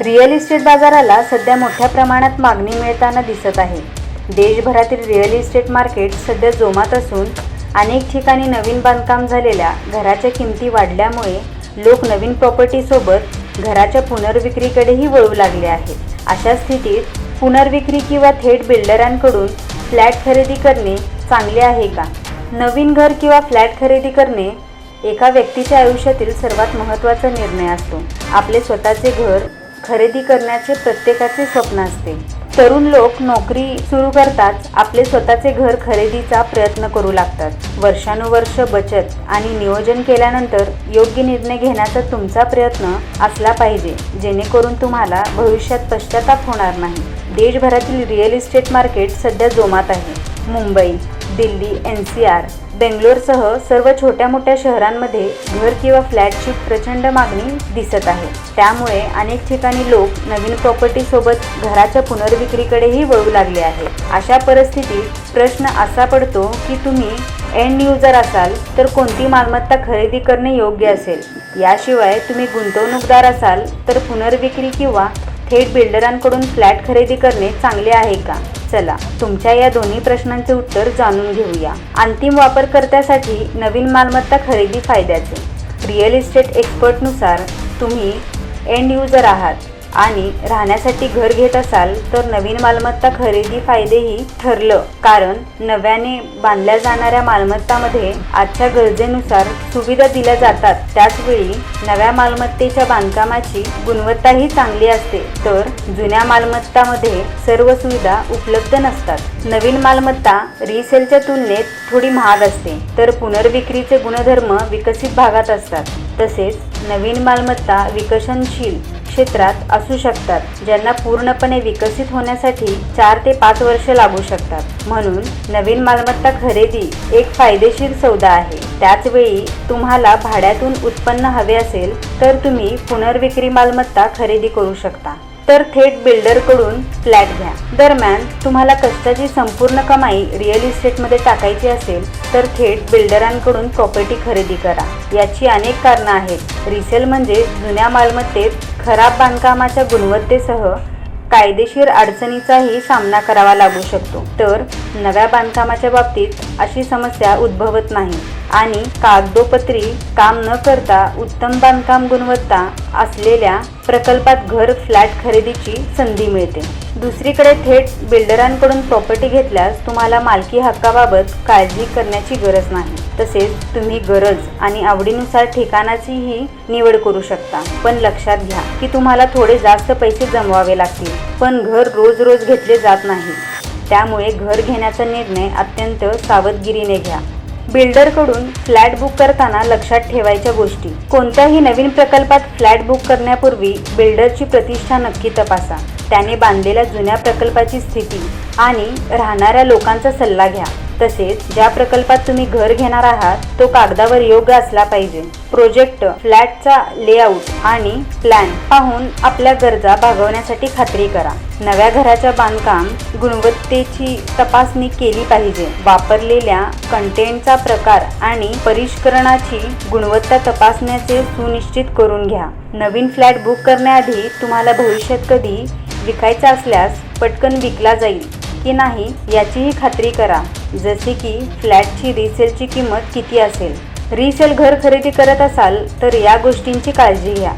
Real estate बाजाराला सध्या मोठ्या प्रमाणात मागणी मिळताना दिसत आहे. देशभरातील रिअल इस्टेट मार्केट सध्या जोमात असून अनेक ठिकाणी नवीन बांधकाम झालेल्या घराच्या किमती वाढल्यामुळे लोक नवीन प्रॉपर्टीसोबत घराच्या पुनर्विक्रीकडेही वळू लागले आहेत. अशा स्थितीत पुनर्विक्री किंवा थेट बिल्डरांकडून फ्लॅट खरेदी करणे चांगले आहे का? नवीन घर किंवा फ्लॅट खरेदी करणे एका व्यक्तीच्या आयुष्यातील सर्वात महत्त्वाचा निर्णय असतो. आपले स्वतःचे घर खरेदी करण्याचे प्रत्येकाचे स्वप्न असते. तरुण लोक नोकरी सुरू करताच आपले स्वतःचे घर खरेदीचा प्रयत्न करू लागतात. वर्षानुवर्ष बचत आणि नियोजन केल्यानंतर योग्य निर्णय घेण्याचा तुमचा प्रयत्न असला पाहिजे जेणेकरून तुम्हाला भविष्यात पश्चाताप होणार नाही. देशभरातील रिअल इस्टेट मार्केट सध्या जोमात आहे. Mumbai Delhi N C R बेंगलोरसह सर्व छोट्या मोठ्या शहरांमध्ये घर किंवा फ्लॅटची प्रचंड मागणी दिसत आहे. त्यामुळे अनेक ठिकाणी लोक नवीन प्रॉपर्टीसोबत घराच्या पुनर्विक्रीकडेही वळू लागले आहे. अशा परिस्थितीत प्रश्न असा पडतो की तुम्ही एंड युजर असाल तर कोणती मालमत्ता खरेदी करणे योग्य असेल? याशिवाय तुम्ही गुंतवणूकदार असाल तर पुनर्विक्री किंवा थेट बिल्डरांकडून फ्लॅट खरेदी करणे चांगले आहे का? चला तुमच्या या दोन्ही प्रश्नांचे उत्तर जाणून घेऊया. अंतिम वापरकर्त्यासाठी नवीन मालमत्ता खरेदी फायद्याचे. रिअल इस्टेट एक्सपर्टनुसार तुम्ही एंड युजर आहात. आणि राहण्यासाठी घर घेत असाल तर नवीन मालमत्ता खरेदी फायदेही ठरलं. कारण नव्याने बांधल्या जाणाऱ्या मालमत्तामध्ये आजच्या गरजेनुसार सुविधा दिल्या जातात. त्याचवेळी नव्या मालमत्तेच्या बांधकामाची गुणवत्ताही चांगली असते. तर जुन्या मालमत्तामध्ये सर्व सुविधा उपलब्ध नसतात. नवीन मालमत्ता रिसेलच्या तुलनेत थोडी महाग असते. तर पुनर्विक्रीचे गुणधर्म विकसित भागात असतात. तसेच नवीन मालमत्ता विकसनशील क्षेत्रात असू शकतात ज्यांना पूर्णपणे विकसित होण्यासाठी चार ते पाच वर्ष लागू शकतात. म्हणून नवीन मालमत्ता खरेदी एक फायदेशीर सौदा आहे. त्याचवेळी तुम्हाला भाड्यातून उत्पन्न हवे असेल तर तुम्ही पुनर्विक्री मालमत्ता खरेदी करू शकता. तर थेट बिल्डरकडून फ्लॅट घ्या. दरम्यान तुम्हाला कष्टाची संपूर्ण कमाई रिअल इस्टेटमध्ये टाकायची असेल तर थेट बिल्डरांकडून प्रॉपर्टी खरेदी करा. याची अनेक कारणं आहेत. रिसेल म्हणजे जुन्या मालमत्तेत खराब बांधकामाच्या गुणवत्तेसह कायदेशीर अडचणीचाही सामना करावा लागू शकतो. तर नव्या बांधकामाच्या बाबतीत अशी समस्या उद्भवत नाही. आणि कागदोपत्री काम न करता उत्तम बांधकाम गुणवत्ता असलेल्या प्रकल्पात घर फ्लॅट खरेदीची संधी मिळते. दुसरीकडे थेट बिल्डरांकडून प्रॉपर्टी घेतल्यास तुम्हाला मालकी हक्काबाबत काळजी करण्याची गरज नाही. तसेच तुम्ही गरज आणि आवडीनुसार ठिकाणाचीही निवड करू शकता. पण लक्षात घ्या की तुम्हाला थोडे जास्त पैसे जमवावे लागतील. पण घर रोज रोज घेतले जात नाही. त्यामुळे घर घेण्याचा निर्णय अत्यंत सावधगिरीने घ्या. बिल्डरकडून फ्लॅट बुक करताना लक्षात ठेवायच्या गोष्टी. कोणत्याही नवीन प्रकल्पात फ्लॅट बुक करण्यापूर्वी बिल्डरची प्रतिष्ठा नक्की तपासा. त्याने बांधलेल्या जुन्या प्रकल्पाची स्थिती आणि राहणाऱ्या लोकांचा सल्ला घ्या. तसेच ज्या प्रकल्पात तुम्ही घर घेणार आहात तो कागदावर योग्य असला पाहिजे. प्रोजेक्ट फ्लॅटचा लेआउट आणि प्लॅन पाहून आपल्या गरजा भागवण्यासाठी खात्री करा. नव्या घराच्या बांधकाम गुणवत्तेची तपासणी केली पाहिजे. वापरलेल्या कंटेंटचा प्रकार आणि परिष्करणाची गुणवत्ता तपासण्याचे सुनिश्चित करून घ्या. नवीन फ्लॅट बुक करण्याआधी तुम्हाला भविष्यात कधी विकायचा असल्यास पटकन विकला जाईल की नाही याचीही खात्री करा. जसे की फ्लॅटची रिसेलची किंमत किती असेल? रिसेल घर खरेदी करत असाल तर या गोष्टींची काळजी घ्या.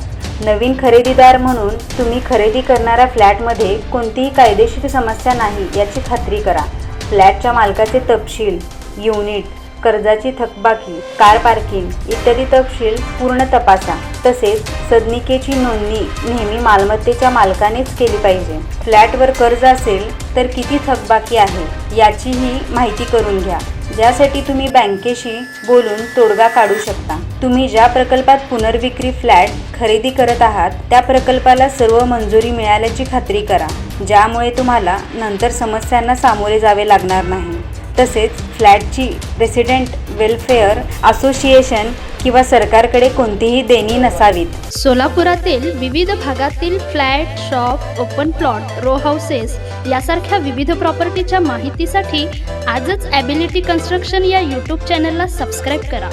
नवीन खरेदीदार म्हणून तुम्ही खरेदी करणाऱ्या फ्लॅटमध्ये कोणतीही कायदेशीर समस्या नाही याची खात्री करा. फ्लॅटच्या मालकाचे तपशील युनिट कर्जाची थकबाकी कार पार्किंग इत्यादी तपशील पूर्ण तपासा. तसेच सदनिकेची नोंदणी नेहमी मालमत्तेच्या मालकानेच केली पाहिजे. फ्लॅटवर कर्ज असेल तर किती थकबाकी आहे याचीही माहिती करून घ्या. ज्यासाठी तुम्ही बँकेशी बोलून तोडगा काढू शकता. तुम्ही ज्या प्रकल्पात पुनर्विक्री फ्लॅट खरेदी करत आहात त्या प्रकल्पाला सर्व मंजुरी मिळाल्याची खात्री करा. ज्यामुळे तुम्हाला नंतर समस्यांना सामोरे जावे लागणार नाही. तसेच फ्लॅटची रेसिडेंट वेलफेअर असोसिएशन किंवा सरकारकडे कोणतीही देणी नसावीत. सोलापुरातील विविध भागातील flat shop open plot row houses यासारख्या विविध प्रॉपर्टीच्या माहितीसाठी आजच ॲबिलिटी कन्स्ट्रक्शन या यूट्यूब चॅनलला सबस्क्राईब करा.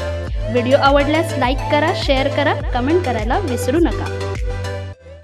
व्हिडिओ आवडल्यास लाईक करा शेअर करा कमेंट करायला विसरू नका.